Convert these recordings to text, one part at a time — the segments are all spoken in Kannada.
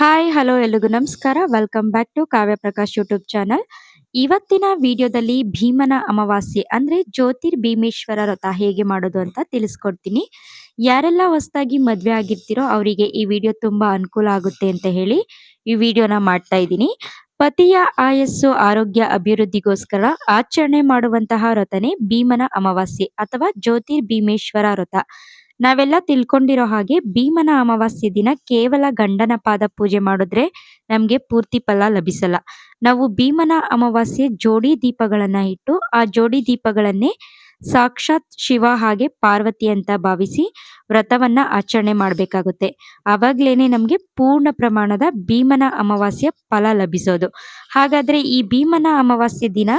ಹಾಯ್ ಹಲೋ ಎಲ್ರಿಗೂ ನಮಸ್ಕಾರ. Welcome back to Kavya Prakash YouTube channel ಇವತ್ತಿನ ವಿಡಿಯೋದಲ್ಲಿ ಭೀಮನ ಅಮಾವಾಸ್ಯೆ ಅಂದ್ರೆ ಜ್ಯೋತಿರ್ ಭೀಮೇಶ್ವರ ವ್ರತ ಹೇಗೆ ಮಾಡೋದು ಅಂತ ತಿಳಿಸ್ಕೊಡ್ತೀನಿ. ಯಾರೆಲ್ಲ ಹೊಸದಾಗಿ ಮದ್ವೆ ಆಗಿರ್ತೀರೋ ಅವರಿಗೆ ಈ ವಿಡಿಯೋ ತುಂಬಾ ಅನುಕೂಲ ಆಗುತ್ತೆ ಅಂತ ಹೇಳಿ ಈ ವಿಡಿಯೋನ ಮಾಡ್ತಾ ಇದ್ದೀನಿ. ಪತಿಯ ಆಯಸ್ಸು, ಆರೋಗ್ಯ, ಅಭಿವೃದ್ಧಿಗೋಸ್ಕರ ಆಚರಣೆ ಮಾಡುವಂತಹ ವ್ರತನೇ ಭೀಮನ ಅಮಾವಾಸ್ಯೆ ಅಥವಾ ಜ್ಯೋತಿರ್ ಭೀಮೇಶ್ವರ ವ್ರತ ನಾವೆಲ್ಲ ತಿಳ್ಕೊಂಡಿರೋ ಹಾಗೆ ಭೀಮನ ಅಮಾವಾಸ್ಯೆ ದಿನ ಕೇವಲ ಗಂಡನ ಪಾದ ಪೂಜೆ ಮಾಡಿದ್ರೆ ನಮ್ಗೆ ಪೂರ್ತಿ ಫಲ ಲಭಿಸಲ್ಲ. ನಾವು ಭೀಮನ ಅಮಾವಾಸ್ಯೆ ಜೋಡಿ ದೀಪಗಳನ್ನ ಇಟ್ಟು ಆ ಜೋಡಿ ದೀಪಗಳನ್ನೇ ಸಾಕ್ಷಾತ್ ಶಿವ ಹಾಗೆ ಪಾರ್ವತಿ ಅಂತ ಭಾವಿಸಿ ವ್ರತವನ್ನ ಆಚರಣೆ ಮಾಡಬೇಕಾಗುತ್ತೆ. ಆವಾಗ್ಲೇನೆ ನಮ್ಗೆ ಪೂರ್ಣ ಪ್ರಮಾಣದ ಭೀಮನ ಅಮಾವಾಸ್ಯೆ ಫಲ ಲಭಿಸೋದು. ಹಾಗಾದ್ರೆ ಈ ಭೀಮನ ಅಮಾವಾಸ್ಯೆ ದಿನ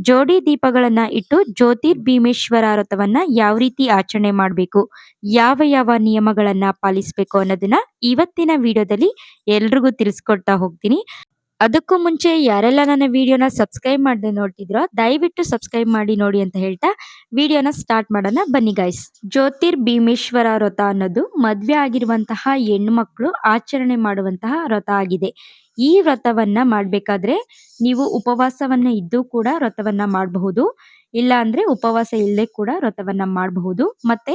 ಜೋಡಿ ದೀಪಗಳನ್ನ ಇಟ್ಟು ಜ್ಯೋತಿರ್ ಭೀಮೇಶ್ವರ ವ್ರತವನ್ನ ಯಾವ ರೀತಿ ಆಚರಣೆ ಮಾಡಬೇಕು, ಯಾವ ಯಾವ ನಿಯಮಗಳನ್ನ ಪಾಲಿಸಬೇಕು ಅನ್ನೋದನ್ನ ಇವತ್ತಿನ ವಿಡಿಯೋದಲ್ಲಿ ಎಲ್ರಿಗೂ ತಿಳಿಸ್ಕೊಡ್ತಾ ಹೋಗ್ತೀನಿ. ಅದಕ್ಕೂ ಮುಂಚೆ ಯಾರೆಲ್ಲ ನನ್ನ ವಿಡಿಯೋನ ಸಬ್ಸ್ಕ್ರೈಬ್ ಮಾಡದೆ ನೋಡ್ತಿದ್ರೋ, ದಯವಿಟ್ಟು ಸಬ್ಸ್ಕ್ರೈಬ್ ಮಾಡಿ ನೋಡಿ ಅಂತ ಹೇಳ್ತಾ ವಿಡಿಯೋನ ಸ್ಟಾರ್ಟ್ ಮಾಡೋಣ. ಬನ್ನಿ ಗಾಯ್ಸ್ ಜ್ಯೋತಿರ್ ಭೀಮೇಶ್ವರ ವ್ರತ ಅನ್ನೋದು ಮದುವೆ ಆಗಿರುವಂತಹ ಹೆಣ್ಮಕ್ಳು ಆಚರಣೆ ಮಾಡುವಂತಹ ವ್ರತ ಆಗಿದೆ. ಈ ವ್ರತವನ್ನ ಮಾಡಬೇಕಾದ್ರೆ ನೀವು ಉಪವಾಸವನ್ನ ಇದ್ದು ಕೂಡ ವ್ರತವನ್ನ ಮಾಡಬಹುದು. ಇಲ್ಲ ಅಂದ್ರೆ ಉಪವಾಸ ಇಲ್ಲದೆ ಕೂಡ ವ್ರತವನ್ನ ಮಾಡಬಹುದು. ಮತ್ತೆ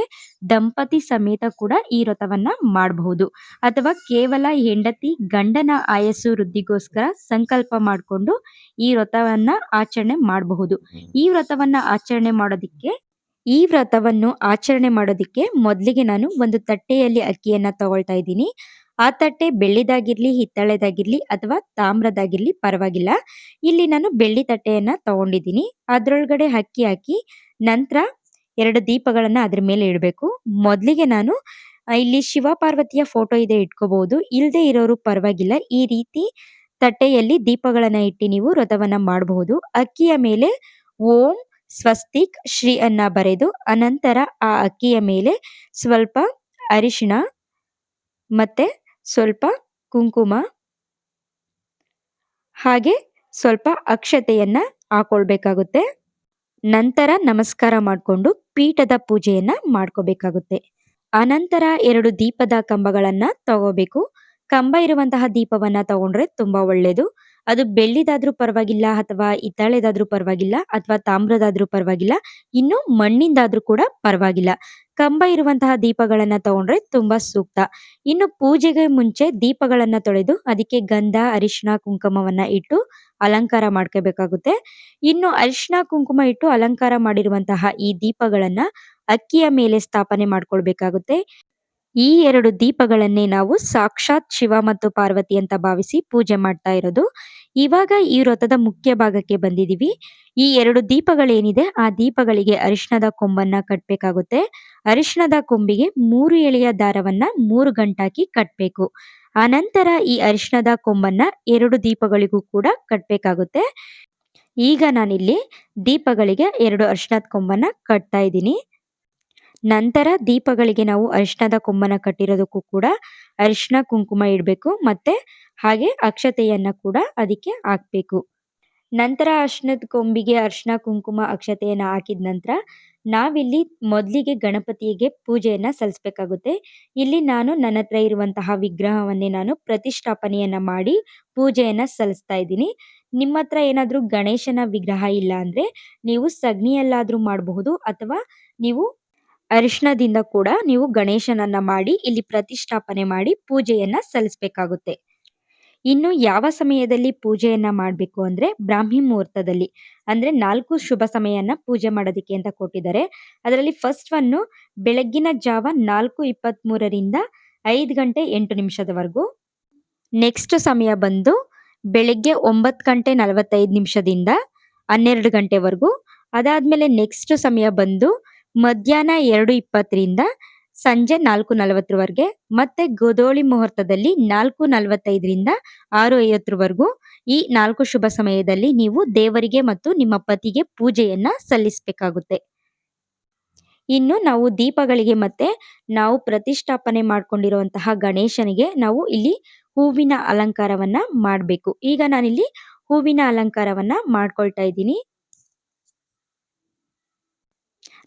ದಂಪತಿ ಸಮೇತ ಕೂಡ ಈ ವ್ರತವನ್ನ ಮಾಡಬಹುದು. ಅಥವಾ ಕೇವಲ ಹೆಂಡತಿ ಗಂಡನ ಆಯಸ್ಸು ವೃದ್ಧಿಗೋಸ್ಕರ ಸಂಕಲ್ಪ ಮಾಡಿಕೊಂಡು ಈ ವ್ರತವನ್ನ ಆಚರಣೆ ಮಾಡಬಹುದು. ಈ ವ್ರತವನ್ನ ಆಚರಣೆ ಮಾಡೋದಿಕ್ಕೆ, ಈ ವ್ರತವನ್ನು ಆಚರಣೆ ಮಾಡೋದಿಕ್ಕೆ ಮೊದಲಿಗೆ ನಾನು ಒಂದು ತಟ್ಟೆಯಲ್ಲಿ ಅಕ್ಕಿಯನ್ನ ತಗೊಳ್ತಾ ಇದ್ದೀನಿ. ಆ ತಟ್ಟೆ ಬೆಳ್ಳಿದಾಗಿರ್ಲಿ, ಹಿತ್ತಾಳೆದಾಗಿರ್ಲಿ ಅಥವಾ ತಾಮ್ರದಾಗಿರ್ಲಿ ಪರವಾಗಿಲ್ಲ. ಇಲ್ಲಿ ನಾನು ಬೆಳ್ಳಿ ತಟ್ಟೆಯನ್ನ ತಗೊಂಡಿದ್ದೀನಿ. ಅದ್ರೊಳಗಡೆ ಅಕ್ಕಿ ಹಾಕಿ ನಂತರ ಎರಡು ದೀಪಗಳನ್ನ ಅದ್ರ ಮೇಲೆ ಇಡಬೇಕು. ಮೊದಲಿಗೆ ನಾನು ಇಲ್ಲಿ ಶಿವ ಪಾರ್ವತಿಯ ಫೋಟೋ ಇದೆ ಇಟ್ಕೋಬಹುದು. ಇಲ್ಲದೆ ಇರೋರು ಪರವಾಗಿಲ್ಲ. ಈ ರೀತಿ ತಟ್ಟೆಯಲ್ಲಿ ದೀಪಗಳನ್ನ ಇಟ್ಟು ನೀವು ವ್ರತವನ್ನ ಮಾಡಬಹುದು. ಅಕ್ಕಿಯ ಮೇಲೆ ಓಂ ಸ್ವಸ್ತಿಕ್ ಶ್ರೀ ಅನ್ನ ಬರೆದು, ಅನಂತರ ಆ ಅಕ್ಕಿಯ ಮೇಲೆ ಸ್ವಲ್ಪ ಅರಿಶಿಣ ಮತ್ತೆ ಸ್ವಲ್ಪ ಕುಂಕುಮ. ಹಾಗೆ ಸ್ವಲ್ಪ ಅಕ್ಷತೆಯನ್ನ ಹಾಕೊಳ್ಬೇಕಾಗುತ್ತೆ. ನಂತರ ನಮಸ್ಕಾರ ಮಾಡಿಕೊಂಡು ಪೀಠದ ಪೂಜೆಯನ್ನ ಮಾಡ್ಕೋಬೇಕಾಗುತ್ತೆ. ಅನಂತರ ಎರಡು ದೀಪದ ಕಂಬಗಳನ್ನ ತಗೋಬೇಕು. ಕಂಬ ಇರುವಂತಹ ದೀಪವನ್ನ ತಗೊಂಡ್ರೆ ತುಂಬಾ ಒಳ್ಳೇದು. ಅದು ಬೆಳ್ಳಿದಾದ್ರೂ ಪರವಾಗಿಲ್ಲ ಅಥವಾ ಹಿತ್ತಾಳೆದಾದ್ರೂ ಪರವಾಗಿಲ್ಲ ಅಥವಾ ತಾಮ್ರದಾದ್ರೂ ಪರವಾಗಿಲ್ಲ. ಇನ್ನು ಮಣ್ಣಿಂದಾದ್ರೂ ಕೂಡ ಪರವಾಗಿಲ್ಲ. ಕಂಬ ಇರುವಂತಹ ದೀಪಗಳನ್ನ ತಗೊಂಡ್ರೆ ತುಂಬಾ ಸೂಕ್ತ. ಇನ್ನು ಪೂಜೆಗೆ ಮುಂಚೆ ದೀಪಗಳನ್ನ ತೊಳೆದು ಅದಕ್ಕೆ ಗಂಧ ಅರಿಶಿನ ಕುಂಕುಮವನ್ನ ಇಟ್ಟು ಅಲಂಕಾರ ಮಾಡ್ಕೋಬೇಕಾಗುತ್ತೆ. ಇನ್ನು ಅರಿಶಿನ ಕುಂಕುಮ ಇಟ್ಟು ಅಲಂಕಾರ ಮಾಡಿರುವಂತಹ ಈ ದೀಪಗಳನ್ನ ಅಕ್ಕಿಯ ಮೇಲೆ ಸ್ಥಾಪನೆ ಮಾಡ್ಕೊಳ್ಬೇಕಾಗುತ್ತೆ. ಈ ಎರಡು ದೀಪಗಳನ್ನೇ ನಾವು ಸಾಕ್ಷಾತ್ ಶಿವ ಮತ್ತು ಪಾರ್ವತಿ ಅಂತ ಭಾವಿಸಿ ಪೂಜೆ ಮಾಡ್ತಾ ಇರೋದು. ಇವಾಗ ಈ ವ್ರತದ ಮುಖ್ಯ ಭಾಗಕ್ಕೆ ಬಂದಿದೀವಿ. ಈ ಎರಡು ದೀಪಗಳೇನಿದೆ, ಆ ದೀಪಗಳಿಗೆ ಅರಿಶಿಣದ ಕೊಂಬನ್ನ ಕಟ್ಬೇಕಾಗುತ್ತೆ. ಅರಿಶಿಣದ ಕೊಂಬಿಗೆ ಮೂರು ಎಳೆಯ ದಾರವನ್ನ ಮೂರು ಗಂಟಾಕಿ ಕಟ್ಬೇಕು. ಆನಂತರ ಈ ಅರಿಶಿಣದ ಕೊಂಬನ್ನ ಎರಡು ದೀಪಗಳಿಗೂ ಕೂಡ ಕಟ್ಬೇಕಾಗುತ್ತೆ. ಈಗ ನಾನಿಲ್ಲಿ ದೀಪಗಳಿಗೆ ಎರಡು ಅರಿಶಿಣದ ಕೊಂಬನ್ನ ಕಟ್ತಾ ಇದ್ದೀನಿ. ನಂತರ ದೀಪಗಳಿಗೆ ನಾವು ಅರಿಶಿಣದ ಕೊಂಬನ ಕಟ್ಟಿರೋದಕ್ಕೂ ಕೂಡ ಅರಿಶಿನ ಕುಂಕುಮ ಇಡಬೇಕು ಮತ್ತೆ ಹಾಗೆ ಅಕ್ಷತೆಯನ್ನ ಕೂಡ ಅದಕ್ಕೆ ಹಾಕ್ಬೇಕು. ನಂತರ ಅರಿಶಿಣದ ಕೊಂಬಿಗೆ ಅರಿಶಿಣ ಕುಂಕುಮ ಅಕ್ಷತೆಯನ್ನ ಹಾಕಿದ ನಂತರ ನಾವಿಲ್ಲಿ ಮೊದಲಿಗೆ ಗಣಪತಿಗೆ ಪೂಜೆಯನ್ನ ಸಲ್ಲಿಸಬೇಕಾಗುತ್ತೆ. ಇಲ್ಲಿ ನಾನು ನನ್ನ ಹತ್ರ ಇರುವಂತಹ ವಿಗ್ರಹವನ್ನೇ ನಾನು ಪ್ರತಿಷ್ಠಾಪನೆಯನ್ನ ಮಾಡಿ ಪೂಜೆಯನ್ನ ಸಲ್ಲಿಸ್ತಾ ಇದ್ದೀನಿ. ನಿಮ್ಮ ಹತ್ರ ಏನಾದ್ರೂ ಗಣೇಶನ ವಿಗ್ರಹ ಇಲ್ಲ ಅಂದ್ರೆ ನೀವು ಸಗ್ನಿಯಲ್ಲಾದ್ರೂ ಮಾಡಬಹುದು ಅಥವಾ ನೀವು ಅರಿಶಿಣದಿಂದ ಕೂಡ ನೀವು ಗಣೇಶನನ್ನ ಮಾಡಿ, ಇಲ್ಲಿ ಪ್ರತಿಷ್ಠಾಪನೆ ಮಾಡಿ ಪೂಜೆಯನ್ನ ಸಲ್ಲಿಸಬೇಕಾಗುತ್ತೆ. ಇನ್ನು ಯಾವ ಸಮಯದಲ್ಲಿ ಪೂಜೆಯನ್ನ ಮಾಡಬೇಕು ಅಂದ್ರೆ ಬ್ರಾಹ್ಮಿ ಮುಹೂರ್ತದಲ್ಲಿ. ಅಂದ್ರೆ ನಾಲ್ಕು ಶುಭ ಸಮಯನ ಪೂಜೆ ಮಾಡೋದಕ್ಕೆ ಅಂತ ಕೊಟ್ಟಿದ್ದಾರೆ. ಅದರಲ್ಲಿ ಫಸ್ಟ್ ಒನ್ನು ಬೆಳಗ್ಗಿನ ಜಾವ ನಾಲ್ಕು ಇಪ್ಪತ್ತ್ ಮೂರರಿಂದ ಐದು ಗಂಟೆ ಎಂಟು ನಿಮಿಷದವರೆಗೂ. ನೆಕ್ಸ್ಟ್ ಸಮಯ ಬಂದು ಬೆಳಗ್ಗೆ ಒಂಬತ್ತು ಗಂಟೆ ನಲವತ್ತೈದು ನಿಮಿಷದಿಂದ ಹನ್ನೆರಡು ಗಂಟೆವರೆಗೂ. ಅದಾದ್ಮೇಲೆ ನೆಕ್ಸ್ಟ್ ಸಮಯ ಬಂದು ಮಧ್ಯಾಹ್ನ ಎರಡು ಇಪ್ಪತ್ತರಿಂದ ಸಂಜೆ ನಾಲ್ಕು ನಲವತ್ತರವರೆಗೆ ಮತ್ತೆ ಗೋಧೋಳಿ ಮುಹೂರ್ತದಲ್ಲಿ ನಾಲ್ಕು ನಲವತ್ತೈದರಿಂದ ಆರು ಐವತ್ತರವರೆಗೂ ಈ ನಾಲ್ಕು ಶುಭ ಸಮಯದಲ್ಲಿ ನೀವು ದೇವರಿಗೆ ಮತ್ತು ನಿಮ್ಮ ಪತಿಗೆ ಪೂಜೆಯನ್ನ ಸಲ್ಲಿಸಬೇಕಾಗುತ್ತೆ. ಇನ್ನು ನಾವು ದೀಪಗಳಿಗೆ ಮತ್ತೆ ನಾವು ಪ್ರತಿಷ್ಠಾಪನೆ ಮಾಡ್ಕೊಂಡಿರುವಂತಹ ಗಣೇಶನಿಗೆ ನಾವು ಇಲ್ಲಿ ಹೂವಿನ ಅಲಂಕಾರವನ್ನ ಮಾಡಬೇಕು. ಈಗ ನಾನಿಲ್ಲಿ ಹೂವಿನ ಅಲಂಕಾರವನ್ನ ಮಾಡ್ಕೊಳ್ತಾ ಇದ್ದೀನಿ.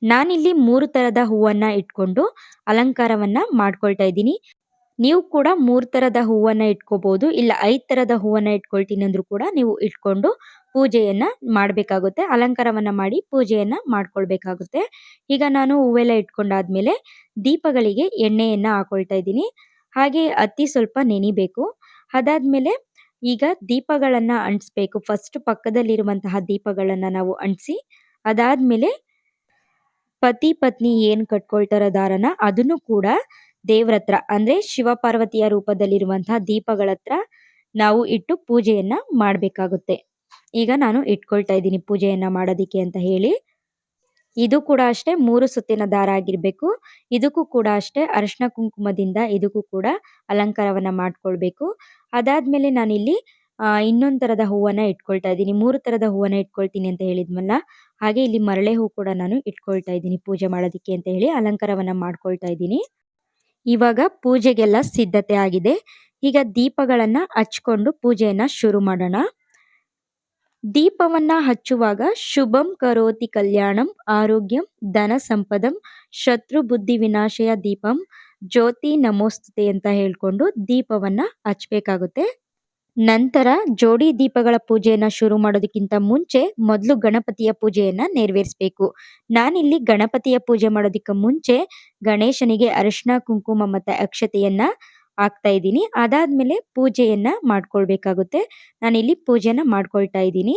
ನಾನಿಲ್ಲಿ ಮೂರು ತರದ ಹೂವನ್ನ ಇಟ್ಕೊಂಡು ಅಲಂಕಾರವನ್ನ ಮಾಡ್ಕೊಳ್ತಾ ಇದ್ದೀನಿ. ನೀವು ಕೂಡ ಮೂರು ಥರದ ಹೂವನ್ನ ಇಟ್ಕೋಬಹುದು ಇಲ್ಲ ಐದು ಥರದ ಹೂವನ್ನ ಇಟ್ಕೊಳ್ತೀನಿ ಅಂದ್ರೂ ಕೂಡ ನೀವು ಇಟ್ಕೊಂಡು ಪೂಜೆಯನ್ನ ಮಾಡಬೇಕಾಗುತ್ತೆ. ಅಲಂಕಾರವನ್ನ ಮಾಡಿ ಪೂಜೆಯನ್ನ ಮಾಡ್ಕೊಳ್ಬೇಕಾಗುತ್ತೆ. ಈಗ ನಾನು ಹೂವೆಲ್ಲ ಇಟ್ಕೊಂಡಾದ್ಮೇಲೆ ದೀಪಗಳಿಗೆ ಎಣ್ಣೆಯನ್ನ ಹಾಕೊಳ್ತಾ ಇದ್ದೀನಿ. ಹಾಗೆ ಅತಿ ಸ್ವಲ್ಪ ನೆನಿಬೇಕು. ಅದಾದ್ಮೇಲೆ ಈಗ ದೀಪಗಳನ್ನ ಅಂಟಿಸ್ಬೇಕು. ಫಸ್ಟ್ ಪಕ್ಕದಲ್ಲಿರುವಂತಹ ದೀಪಗಳನ್ನ ನಾವು ಅಂಟಿಸಿ, ಅದಾದ್ಮೇಲೆ ಪತಿ ಪತ್ನಿ ಏನ್ ಕಟ್ಕೊಳ್ತಾರ ದಾರನ ಅದನ್ನು ಕೂಡ ದೇವ್ರ ಹತ್ರ ಅಂದ್ರೆ ಶಿವ ಪಾರ್ವತಿಯ ರೂಪದಲ್ಲಿರುವಂತಹ ದೀಪಗಳ ಹತ್ರ ನಾವು ಇಟ್ಟು ಪೂಜೆಯನ್ನ ಮಾಡ್ಬೇಕಾಗುತ್ತೆ. ಈಗ ನಾನು ಇಟ್ಕೊಳ್ತಾ ಇದ್ದೀನಿ ಪೂಜೆಯನ್ನ ಮಾಡೋದಿಕ್ಕೆ ಅಂತ ಹೇಳಿ. ಇದು ಕೂಡ ಅಷ್ಟೇ ಮೂರು ಸುತ್ತಿನ ದಾರ ಆಗಿರ್ಬೇಕು. ಇದಕ್ಕೂ ಕೂಡ ಅಷ್ಟೇ ಅರಿಶಿನ ಕುಂಕುಮದಿಂದ ಇದಕ್ಕೂ ಕೂಡ ಅಲಂಕಾರವನ್ನ ಮಾಡ್ಕೊಳ್ಬೇಕು. ಅದಾದ್ಮೇಲೆ ನಾನಿಲ್ಲಿ ಇನ್ನೊಂದ್ ತರದ ಹೂವನ್ನ ಇಟ್ಕೊಳ್ತಾ ಇದ್ದೀನಿ. ಮೂರು ತರದ ಹೂವನ್ನ ಇಟ್ಕೊಳ್ತೀನಿ ಅಂತ ಹೇಳಿದ್ಮಲ್ಲ ಹಾಗೆ ಇಲ್ಲಿ ಮರಳೆ ಹೂ ಕೂಡ ನಾನು ಇಟ್ಕೊಳ್ತಾ ಇದ್ದೀನಿ ಪೂಜೆ ಮಾಡೋದಿಕ್ಕೆ ಅಂತ ಹೇಳಿ ಅಲಂಕಾರವನ್ನ ಮಾಡ್ಕೊಳ್ತಾ ಇದ್ದೀನಿ. ಇವಾಗ ಪೂಜೆಗೆಲ್ಲ ಸಿದ್ಧತೆ ಆಗಿದೆ. ಈಗ ದೀಪಗಳನ್ನ ಹಚ್ಕೊಂಡು ಪೂಜೆಯನ್ನ ಶುರು ಮಾಡೋಣ. ದೀಪವನ್ನ ಹಚ್ಚುವಾಗ ಶುಭಂ ಕರೋತಿ ಕಲ್ಯಾಣಂ ಆರೋಗ್ಯಂ ಧನ ಸಂಪದಂ ಶತ್ರು ಬುದ್ಧಿ ವಿನಾಶಯ ದೀಪಂ ಜ್ಯೋತಿ ನಮೋಸ್ತುತೆ ಅಂತ ಹೇಳ್ಕೊಂಡು ದೀಪವನ್ನ ಹಚ್ಬೇಕಾಗುತ್ತೆ. ನಂತರ ಜೋಡಿ ದೀಪಗಳ ಪೂಜೆಯನ್ನ ಶುರು ಮಾಡೋದಕ್ಕಿಂತ ಮುಂಚೆ ಮೊದಲು ಗಣಪತಿಯ ಪೂಜೆಯನ್ನ ನೆರವೇರಿಸಬೇಕು. ನಾನಿಲ್ಲಿ ಗಣಪತಿಯ ಪೂಜೆ ಮಾಡೋದಕ್ಕೆ ಮುಂಚೆ ಗಣೇಶನಿಗೆ ಅರಿಶಿನ ಕುಂಕುಮ ಮತ್ತೆ ಅಕ್ಷತೆಯನ್ನ ಹಾಕ್ತಾ ಇದ್ದೀನಿ. ಅದಾದ್ಮೇಲೆ ಪೂಜೆಯನ್ನ ಮಾಡ್ಕೊಳ್ಬೇಕಾಗುತ್ತೆ. ನಾನಿಲ್ಲಿ ಪೂಜೆನ ಮಾಡ್ಕೊಳ್ತಾ ಇದ್ದೀನಿ.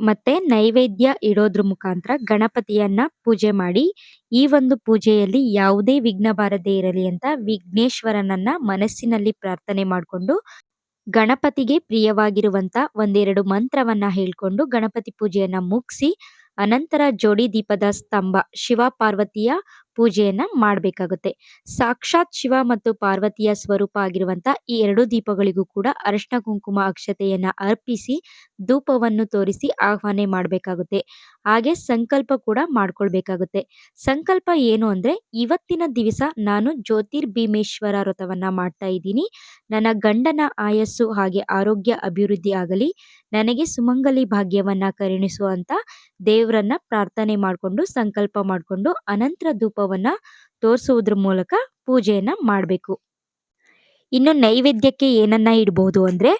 ಮತ್ತೆ ನೈವೇದ್ಯ ಇಡೋದ್ರ ಮುಖಾಂತರ ಗಣಪತಿಯನ್ನ ಪೂಜೆ ಮಾಡಿ ಈ ಒಂದು ಪೂಜೆಯಲ್ಲಿ ಯಾವುದೇ ವಿಘ್ನ ಬಾರದೇ ಇರಲಿ ಅಂತ ವಿಘ್ನೇಶ್ವರನನ್ನ ಮನಸ್ಸಿನಲ್ಲಿ ಪ್ರಾರ್ಥನೆ ಮಾಡಿಕೊಂಡು ಗಣಪತಿಗೆ ಪ್ರಿಯವಾಗಿರುವಂತ ಒಂದೆರಡು ಮಂತ್ರವನ್ನ ಹೇಳ್ಕೊಂಡು ಗಣಪತಿ ಪೂಜೆಯನ್ನ ಮುಗಿಸಿ ಅನಂತರ ಜೋಡಿ ದೀಪದ ಸ್ತಂಭ ಶಿವ ಪಾರ್ವತಿಯ ಪೂಜೆಯನ್ನ ಮಾಡಬೇಕಾಗುತ್ತೆ. ಸಾಕ್ಷಾತ್ ಶಿವ ಮತ್ತು ಪಾರ್ವತಿಯ ಸ್ವರೂಪ ಆಗಿರುವಂತ ಈ ಎರಡು ದೀಪಗಳಿಗೂ ಕೂಡ ಅರಿಶಿನ ಕುಂಕುಮ ಅಕ್ಷತೆಯನ್ನ ಅರ್ಪಿಸಿ ಧೂಪವನ್ನು ತೋರಿಸಿ ಆಹ್ವಾನ ಮಾಡಬೇಕಾಗುತ್ತೆ. ಹಾಗೆ ಸಂಕಲ್ಪ ಕೂಡ ಮಾಡ್ಕೊಳ್ಬೇಕಾಗುತ್ತೆ. ಸಂಕಲ್ಪ ಏನು ಅಂದ್ರೆ ಇವತ್ತಿನ ದಿವಸ ನಾನು ಜ್ಯೋತಿರ್ಭೀಮೇಶ್ವರ ವ್ರತವನ್ನ ಮಾಡ್ತಾ ಇದ್ದೀನಿ. ನನ್ನ ಗಂಡನ ಆಯಸ್ಸು ಹಾಗೆ ಆರೋಗ್ಯ ಅಭಿವೃದ್ಧಿ ಆಗಲಿ, ನನಗೆ ಸುಮಂಗಲಿ ಭಾಗ್ಯವನ್ನ ಕರುಣಿಸು ಅಂತ ದೇವರನ್ನ ಪ್ರಾರ್ಥನೆ ಮಾಡಿಕೊಂಡು, ಸಂಕಲ್ಪ ಮಾಡಿಕೊಂಡು, ಅನಂತರ ಧೂಪವನ್ನ ತೋರಿಸುವುದ್ರ ಮೂಲಕ ಪೂಜೆಯನ್ನು ಮಾಡಬೇಕು. ಇನ್ನು ನೈವೇದ್ಯಕ್ಕೆ ಏನನ್ನ ಇಡಬಹುದು ಅಂದ್ರೆ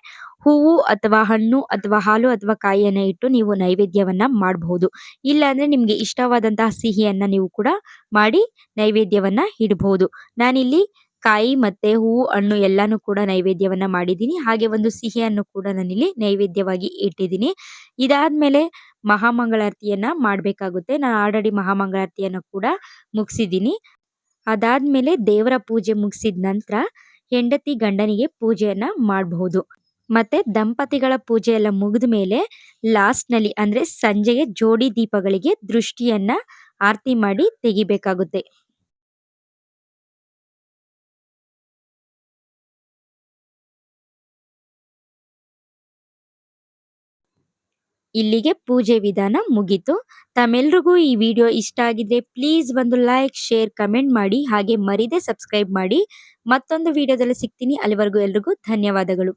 ಹೂವು ಅಥವಾ ಹಣ್ಣು ಅಥವಾ ಹಾಲು ಅಥವಾ ಕಾಯಿಯನ್ನು ಇಟ್ಟು ನೀವು ನೈವೇದ್ಯವನ್ನ ಮಾಡಬಹುದು ಇಲ್ಲ ಅಂದ್ರೆ ನಿಮಗೆ ಇಷ್ಟವಾದಂತಹ ಸಿಹಿಯನ್ನು ನೀವು ಕೂಡ ಮಾಡಿ ನೈವೇದ್ಯವನ್ನ ಇಡಬಹುದು ನಾನಿಲ್ಲಿ ಕಾಯಿ ಮತ್ತೆ ಹೂವು, ಹಣ್ಣು ಎಲ್ಲಾನು ಕೂಡ ನೈವೇದ್ಯವನ್ನ ಮಾಡಿದ್ದೀನಿ. ಹಾಗೆ ಒಂದು ಸಿಹಿಯನ್ನು ಕೂಡ ನಾನಿಲ್ಲಿ ನೈವೇದ್ಯವಾಗಿ ಇಟ್ಟಿದ್ದೀನಿ. ಇದಾದ್ಮೇಲೆ ಮಹಾಮಂಗಳಾರತಿಯನ್ನ ಮಾಡಬೇಕಾಗುತ್ತೆ. ನಾನು ಆಲ್ರೆಡಿ ಮಹಾಮಂಗಳಾರತಿಯನ್ನು ಕೂಡ ಮುಗಿಸಿದ್ದೀನಿ. ಅದಾದಮೇಲೆ ದೇವರ ಪೂಜೆ ಮುಗಿಸಿದ ನಂತರ ಹೆಂಡತಿ ಗಂಡನಿಗೆ ಪೂಜೆಯನ್ನು ಮಾಡಬಹುದು. ಮತ್ತು ದಂಪತಿಗಳ ಪೂಜೆ ಎಲ್ಲ ಮುಗಿದ ಮೇಲೆ ಲಾಸ್ಟ್ನಲ್ಲಿ ಅಂದರೆ ಸಂಜೆಗೆ ಜೋಡಿ ದೀಪಗಳಿಗೆ ದೃಷ್ಟಿಯನ್ನು ಆರತಿ ಮಾಡಿ ತೆಗಿಬೇಕಾಗುತ್ತೆ. ಇಲ್ಲಿಗೆ ಪೂಜೆ ವಿಧಾನ ಮುಗೀತು. ತಮ್ಮೆಲ್ರಿಗೂ ಈ ವಿಡಿಯೋ ಇಷ್ಟ ಆಗಿದ್ರೆ ಪ್ಲೀಸ್ ಒಂದು ಲೈಕ್, ಶೇರ್, ಕಮೆಂಟ್ ಮಾಡಿ, ಹಾಗೆ ಮರಿದೆ ಸಬ್ಸ್ಕ್ರೈಬ್ ಮಾಡಿ. ಮತ್ತೊಂದು ವಿಡಿಯೋದಲ್ಲಿ ಸಿಗ್ತೀನಿ. ಅಲ್ಲಿವರೆಗೂ ಎಲ್ರಿಗೂ ಧನ್ಯವಾದಗಳು.